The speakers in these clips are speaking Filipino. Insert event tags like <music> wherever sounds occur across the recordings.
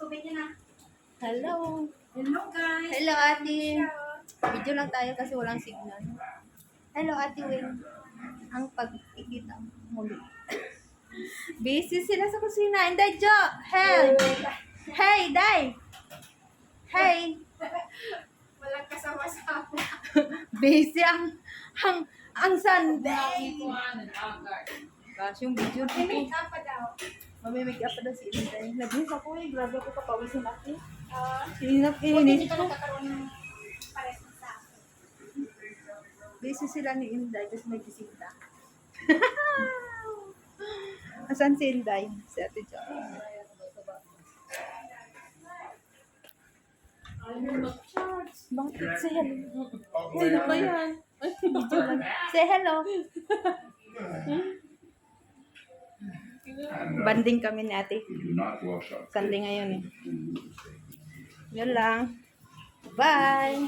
Tubig niya na. Hello. Hello guys. Hello, ate. Video lang tayo kasi walang signal. Hello, ate Wing. Ang pagkikita muli. <coughs> Busy sila sa kusina. Inday, Jo! Hey! Hey, Day! <laughs> Hey! Walang kasama-sama. <laughs> Busy ang ang ang Sunday. Gosh, yung video May dito. up pa daw. Mamimig up daw si Inday. Nag-miss ako eh. Grabe ako kapawisin ako. Ah, Inap Buti init hindi ka ko. nagkakaroon ng pares na sa akin. Busy sila ni Inday kasi may bisita. <laughs> Asan si Inday? Si Ate Jo. Bakit? Say hello. Ano ba yan? Video lang. Say hello. Banding kami ni ate. Sunday ngayon eh. Yun lang. Bye!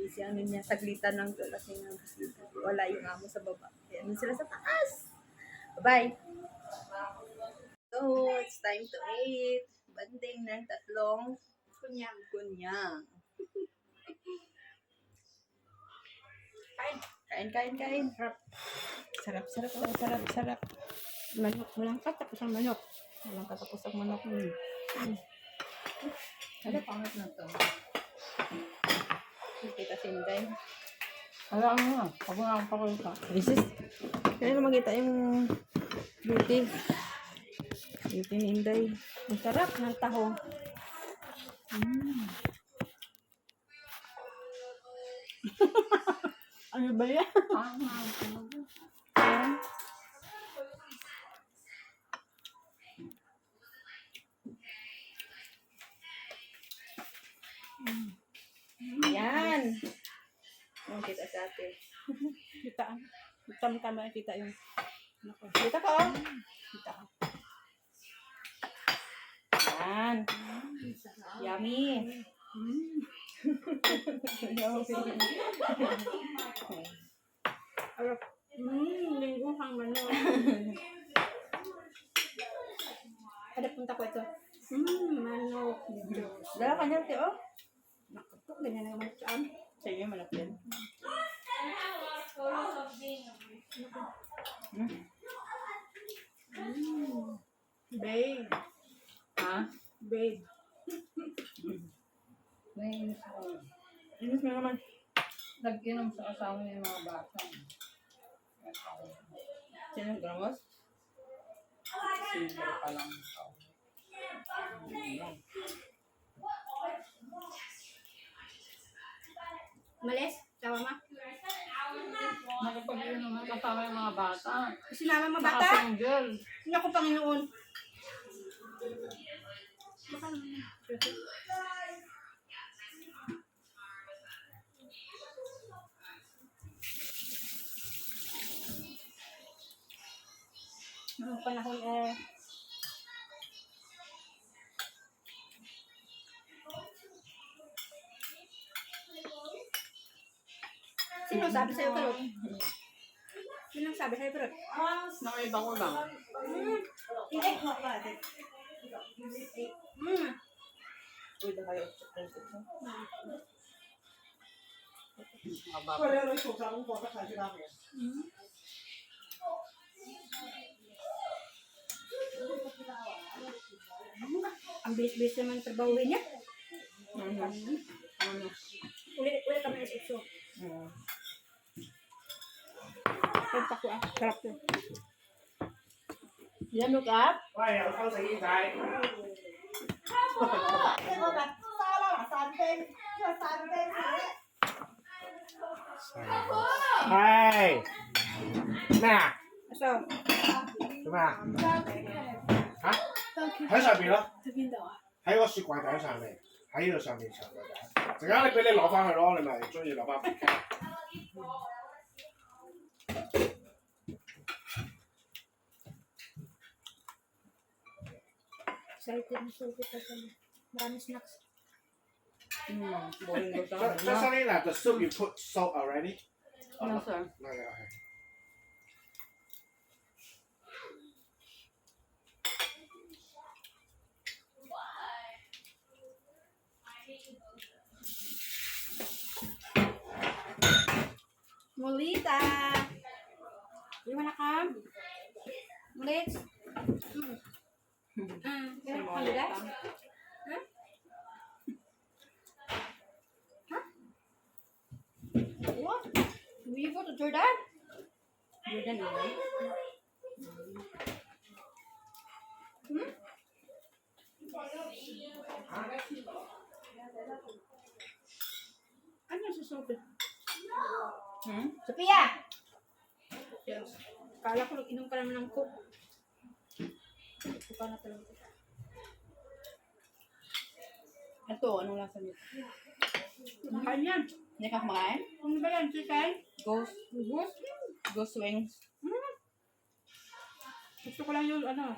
Busy ang niya saglitan ng doon kasi nga wala yung amo sa baba. Kaya nun sila sa taas. Bye! So, it's time to eat. Banding ng tatlong Kunyang. kunyang. Kain. Kain, kain. Sarap, sarap, sarap, sarap, sarap. Manok, walang katapos ang manok. Walang katapos ang manok. Mm. Mm. Ano pangit na to? Kita sinday. Wala ka nga. Mo nga akong pakita. Isis. Kaya na makita yung beauty. Beauty ni Inday. Ang sarap ng taho. Mm. Ba yan? <laughs> Yan. Ang kita sa atin. Kita. Kita mo tama kita yung... Nako. Kita ka oh. Kita ka. Yan. Yummy. Arap. Mmm, linggo kang manok. Ada punta ko ito. Mmm, manok. Dala ka niyan, Tio. Naku, ganyan na naman. Sa inyo, malap yan. Babe. Ha? Babe. May Inis mo naman. nag-inom sa asawa niya yung mga bata. Sino ang gramos? Silver pa lang. Malis? Tawa ma? Nakapag-inom ng kasama yung mga bata. Sinama mo bata? Nakasingle. Naku, Panginoon. Noong panahon eh. Sino sabi sa'yo, Karot? Sino sabi sa'yo, Karot? Nakita ko lang. Hindi. Hmm. Uy, na kayo. chocolate ito. Mga bata. Ang bilis-bilis naman trabahuhin niya. Mm-hmm. Mm-hmm. Ulit, ulit kami ng suso. Mm-hmm. Pagpa ko ah, sarap yun. Yan, look up. Ay, ako sa isay. Hai. Nah. So. Cuma. Hah? 喺上邊咯，喺個雪櫃頂上面，喺呢度上面上櫃頂。陣間你俾你攞翻去咯，你咪中意攞翻. Mm. Boring sa Just, just only that the soup you put salt already. No, sir. No, no, okay. Molita. You wanna come? Let's. Mm. Ah, you wanna come with us? Huh? Huh? What? Will you go to Jordan? Jordan yun. Hmm? Ano susunod? Hmm? Sophia! Yes. Kala ko nag-inom ka naman ng coke. Ito ka na talaga. Ito, anong lasa nito? Kumakain yan. Hindi ka kumakain? Ano ba yan? Chicken? Ghost. Bugos? Ghost wings. Hmm. Gusto ko lang yung ano.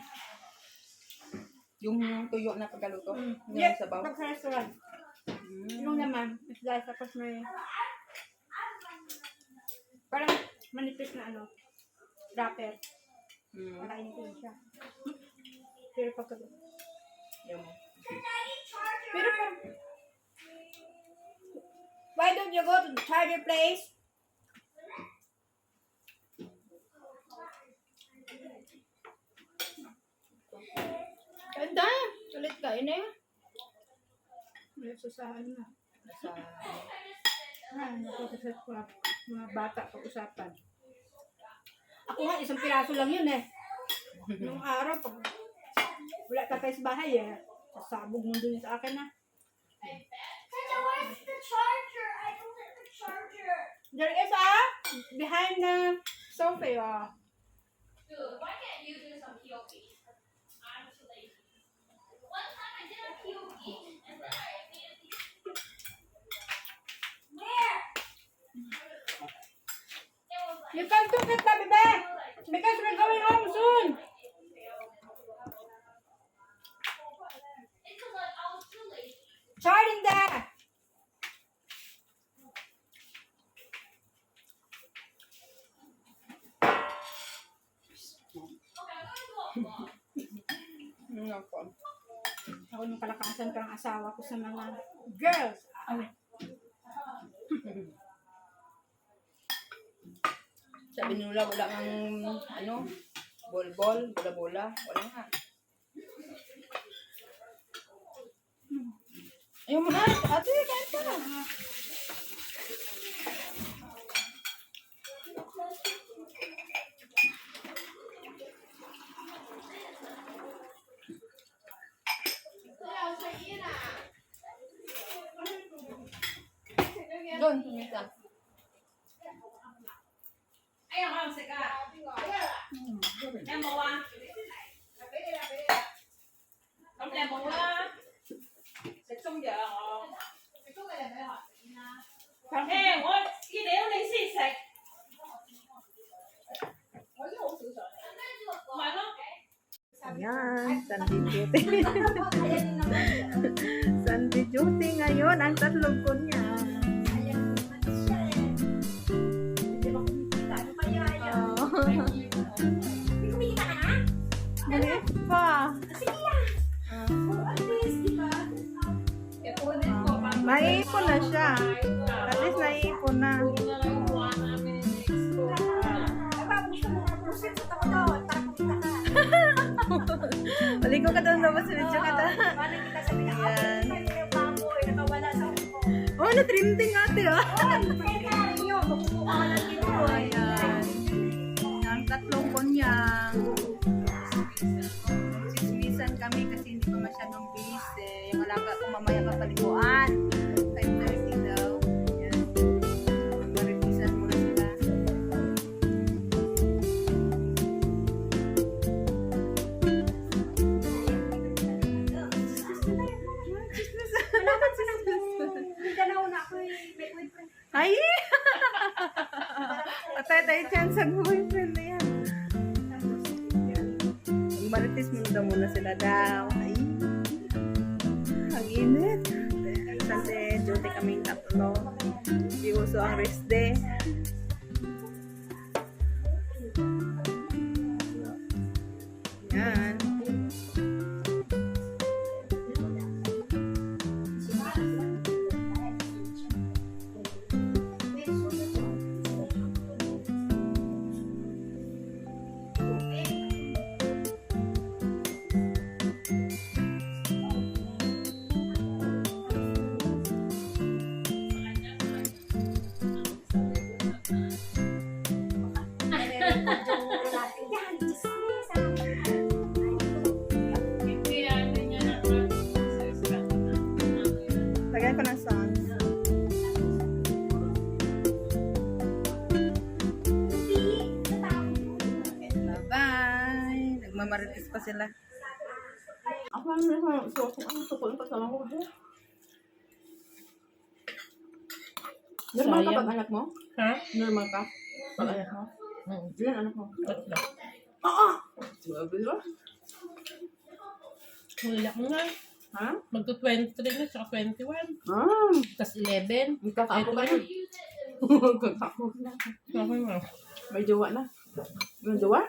Yung tuyo na pagkaluto. Mm. Yung Yeah, sabaw. pag sa restaurant. Mm. Yung naman, isda tapos may parang manipis na ano, wrapper. Mm. Makainin ko yun siya. Pero pagka Yung Pero pag Why don't you go to the charger place? Ganda! Ulit ka, ina yun. May susahan na. sa... Ah, napapasat ko lang. Mga bata pag-usapan. Ako nga, isang piraso lang yun eh. Nung araw, pag wala ka sa bahay eh. Sasabog mo dun sa akin ah. where's the charger? I don't have the charger. There is ah, behind the sofa. Dude, why can't You can do it, baby! Because we're going home soon. Charting there. <laughs> Mm, ako. Ako nung kalakasan ko ng asawa ko sa mga girls. Ay, Sabi nila wala ng ano, bol-bol, bola-bola. Wala nga. Ayaw mo na, ate, kain ka. Ayan, <laughs> Na-trending ate ah. Tayo dyan Normal ka Sayang. pag anak mo? Ha? Normal ka? Pag anak mo? Hmm. Ilan anak mo? Tatlo. Oo! Sabi ba? Wala ko nga. Ha? Magto-23 na, tsaka 21. Ah! Tapos 11. Magkakapo ka na. Magkakapo <laughs> na. Okay nga. May jowa na. May jowa?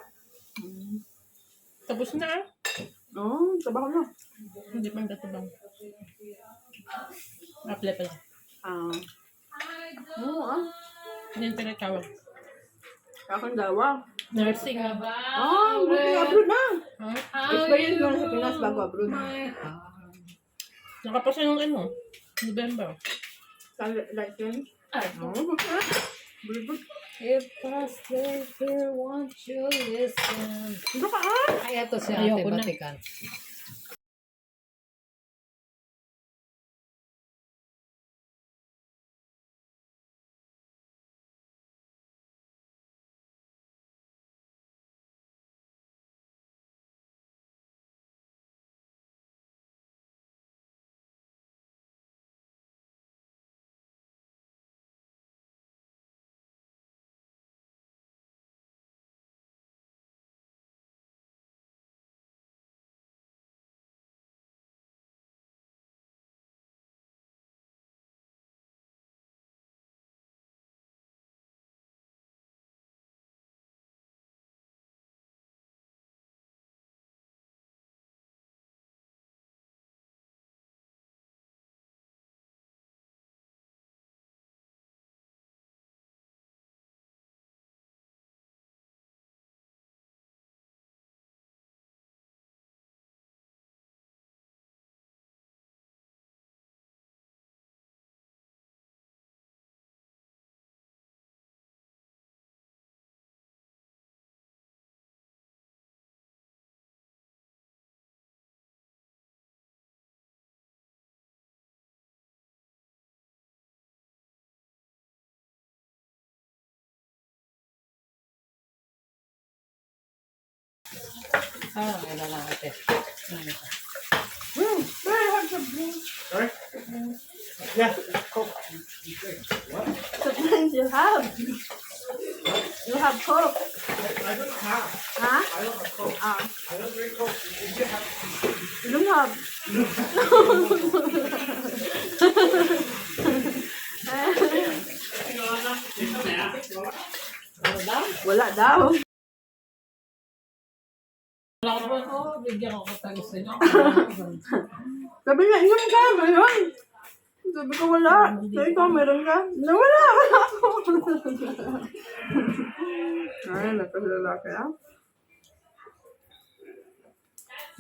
Tapos na ah. Oo, oh, trabaho na. Hindi pa natatubang. Apply pa lang. Ah. Oo ah. Hindi yung tinatawag. Kakang dawa. Nursing nga ba? Ah, buti abroad na. Ha? Experience mo na sa Pinas bago abroad. Nakapasa yung ano? November. Sa license. Oo. <laughs> Very good. If here, won't you listen? Ano ka ah? Ay, ito si Ayoko Ate na. Batikan. Ah, may lalaki. Sorry? Yeah. Sometimes you have. You have coke. I don't have. Huh? I don't have coke. Ah. I don't drink coke. If you have You don't have. Wala daw. Wala bigyan ko sa inyo. <laughs> Sabi niya, inom ka, mayroon. Sabi ko, wala. Sabi ko, meron ka? Na, wala, wala ako. <laughs> Ay, nakalalaki ah.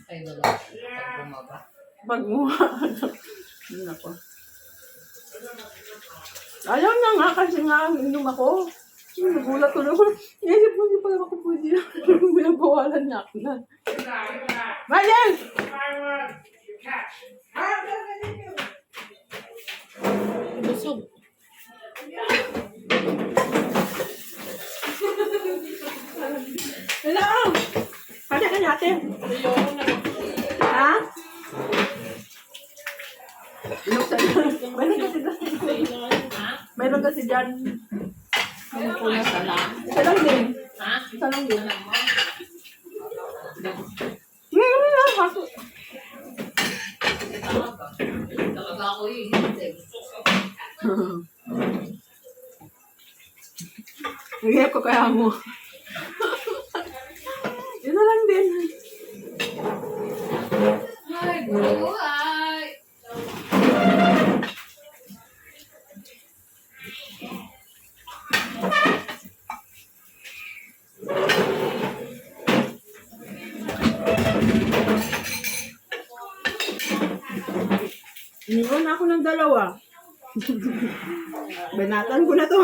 Ay, wala. Pag bumaba. Pagmuha. <laughs> Yun ako. Ayaw na nga kasi nga, inom ako. Nagulat ko naman. Iisip ko, hindi pala ako pwede. Binabawalan niya ako na. Mayan! Busog. Hello! Kaya ka natin. Na. Ha? Meron kasi dyan. Meron kasi dyan. Ano po na sana? Isa din. Ha? Isa lang din. Talaga ako eh. Hindi. Nagyaya ko kaya mo. Banatan ko na to.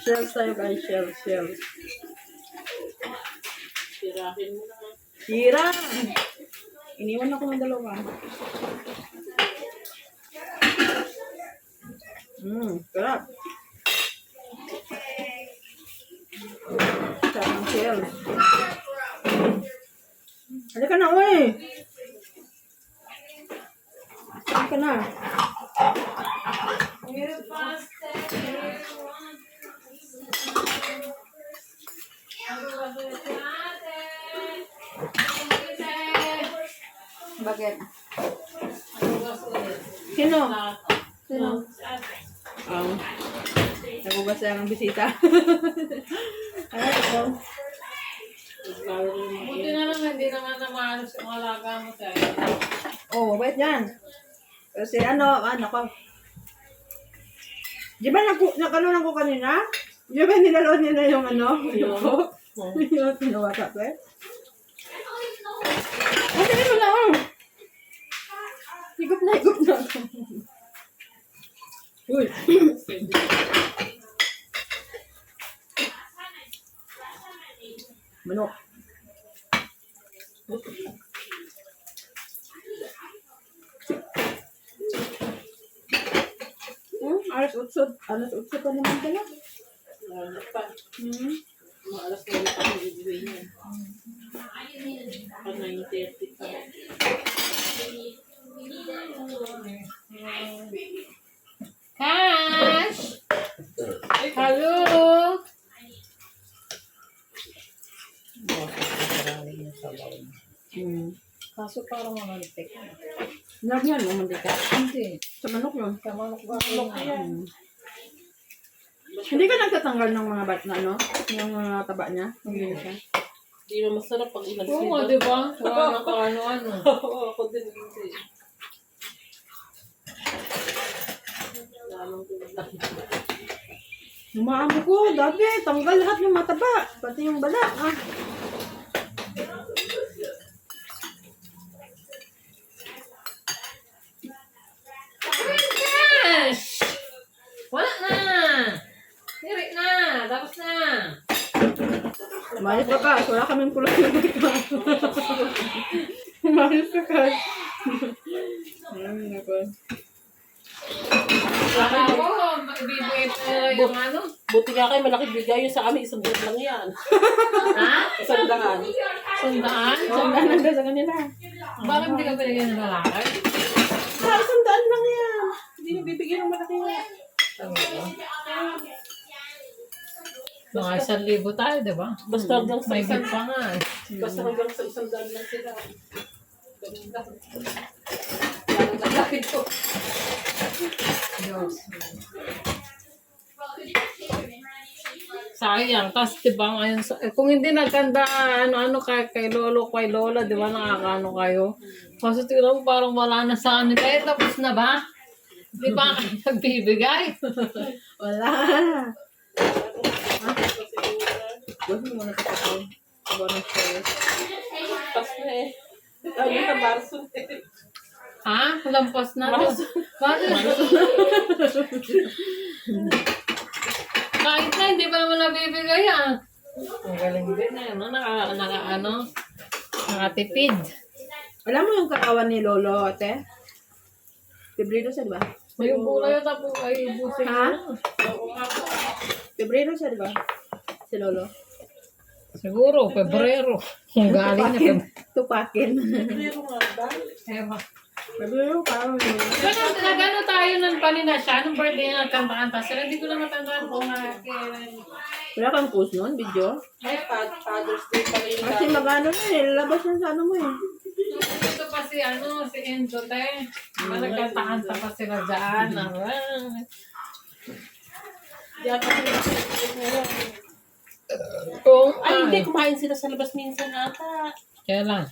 shells tayo guys, shells, shells. Sirahin mo na. Tira! Iniwan ako ng dalawa. Mmm, sarap. Sarap ng shells. Halika na, uy! Halika na. Bakit? Sino? Sino? Um, nagugas lang ang bisita. Ano <laughs> ito? Buti na lang hindi naman na maalis yung alaga mo tayo. Oh, wait yan. Kasi ano, ano ko. Di ba nag nakalunan ko kanina? Di ba nilaloan niya na yung ano? Yung? Yung tinawasa ko eh. Kasi ano na oh. Higop na, higop na. Uy. Manok. 8. Alas 8 pa naman ka lang. Ano pa? Hmm? Mga alas 9 pa ang giveaway niya. Pag 9.30 pa. Cash! Hello! Hmm. Kaso parang mga nagtek. Lagyan mo mandika. Hindi. Sa manok yun. Sa manok ba? Manok yan. Hmm. Hindi ka nagtatanggal ng mga bat na ano? Yung mga taba niya? Hindi siya. Hindi na masarap pag Oo inagsiba. nga, di ba? Wala <laughs> na ka ano-ano. Oo, ako din kasi. Lamang ko lang. Umaamo ko, dati, tanggal lahat yung mataba. Pati yung bala. Ah. Cash! Wala na! Hirit na! Tapos na! Umayos ka ka. Wala kaming kulay na <laughs> dito. Umayos ka ka. Ay, nako. Saka ako, pa yung ano. Buti nga kayo, malaki bigay yun sa amin. Isang buwan lang yan. <laughs> Ha? Isang daan. Sundaan? Isang daan lang daw sa kanila. Bakit hindi ka binigyan ng lalaki? Ah, isang daan lang yan. Hindi nyo bibigyan ng malaki nga. Mga isang libo tayo, di ba? Basta hanggang sa May isang git pa nga eh. Basta hanggang sa isang daan lang sila. Ganun lang. Parang lalaki to. Diyos. Sayang. Tapos, di ba, ngayon, sa- eh, kung hindi nagkanda, ano-ano kay, kay lolo, kay lola, di ba, nakakaano kayo? Kasi tingnan mo, parang wala na sa kanila. Eh, tapos na ba? Di ba kayo <laughs> nagbibigay? <laughs> Wala. Gusto mo muna sa kapal. Bonus stress. Pas na eh. Ano na, Marso eh. ha? Lampas na. Bakit? Kahit na, hindi pa naman nabibigay ah. Ang galing din eh, no? Naka, naka, ano, nakatipid. Alam mo yung katawan ni Lolo, ate? Febrero siya, di ba? May bulay yata po ay busing Ha? na. Febrero siya, di ba? Si Lolo. Siguro, Pebrero. Kung galing na Pebrero. Tupakin. Pero nga ba? Ewan. Febrero, parang yun. Pero nagano tayo nun pa na siya, nung birthday na kantaan pa sila, hindi ko na matandaan kung na kailan. Wala kang post nun, video? Ay, Fa- Father's Day pa rin Kasi magano na eh, lalabas na sa ano mo eh. Ito pa si ano, si Enzo te. Diba nagkantahan pa pa sila dyan. Ah, Yan ako ngayon. Kung Ay, hindi. Kumain sila sa labas minsan ata. Kailan?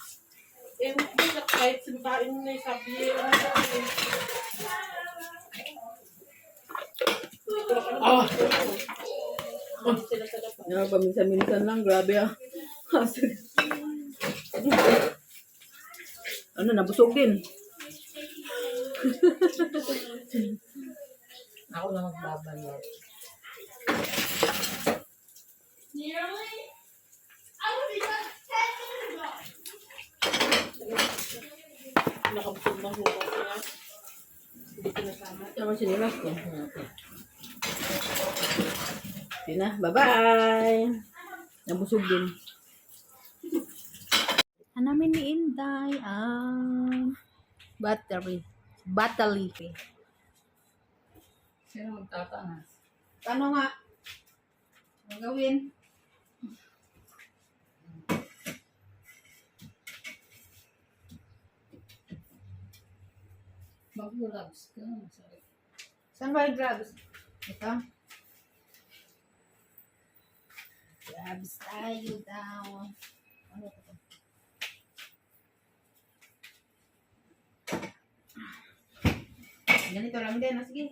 Eh, hindi na kahit simbahin na yung sabi niya. Oh, Sila sa labas. Ano, paminsan-minsan lang, grabe ah. <laughs> ano, nabusog din. ako na magbabalot. Nearly? I would be done 10 minutes ago. Na. Hindi. Tama sinilas ko. Yun na, bye-bye. Nabusog din. Ano namin ni Inday ang battery. Battery. Sino? Ano nga? Ang gawin? Mag-labs ka. Sorry. Saan ba yung drugs? Ito? Drugs tayo daw. Ano ito? Ganito lang din. ah, Sige.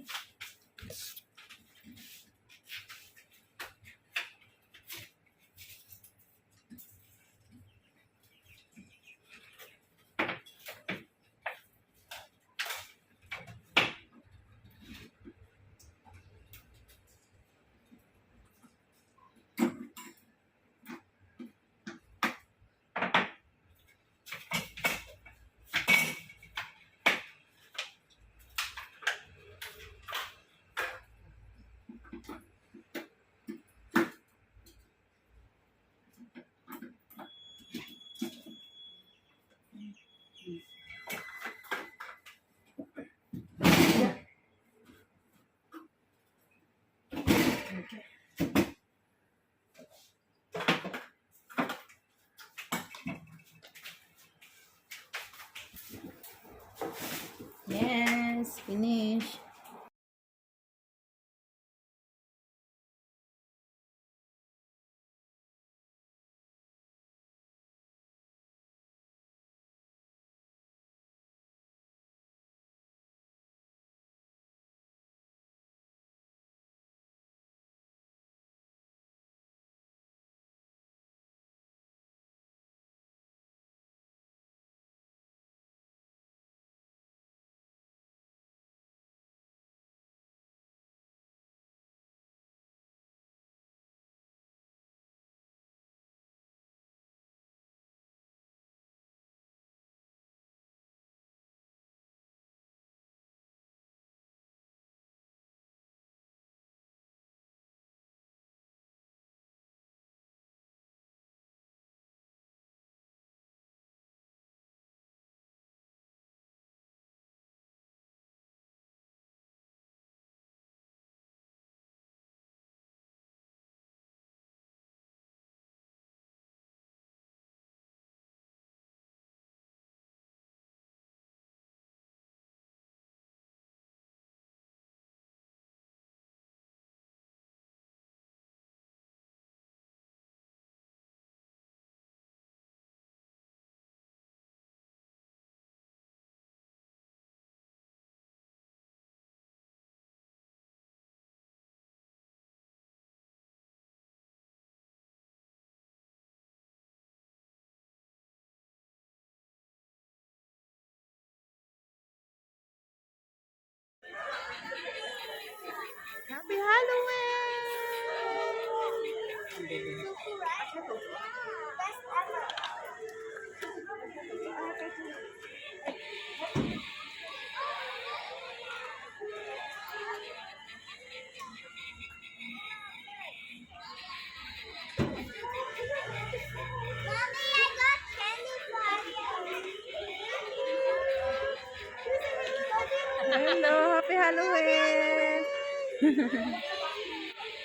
Hello, Happy Halloween!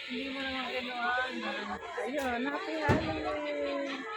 Hindi mo naman kinuha. Ayun, Happy Halloween!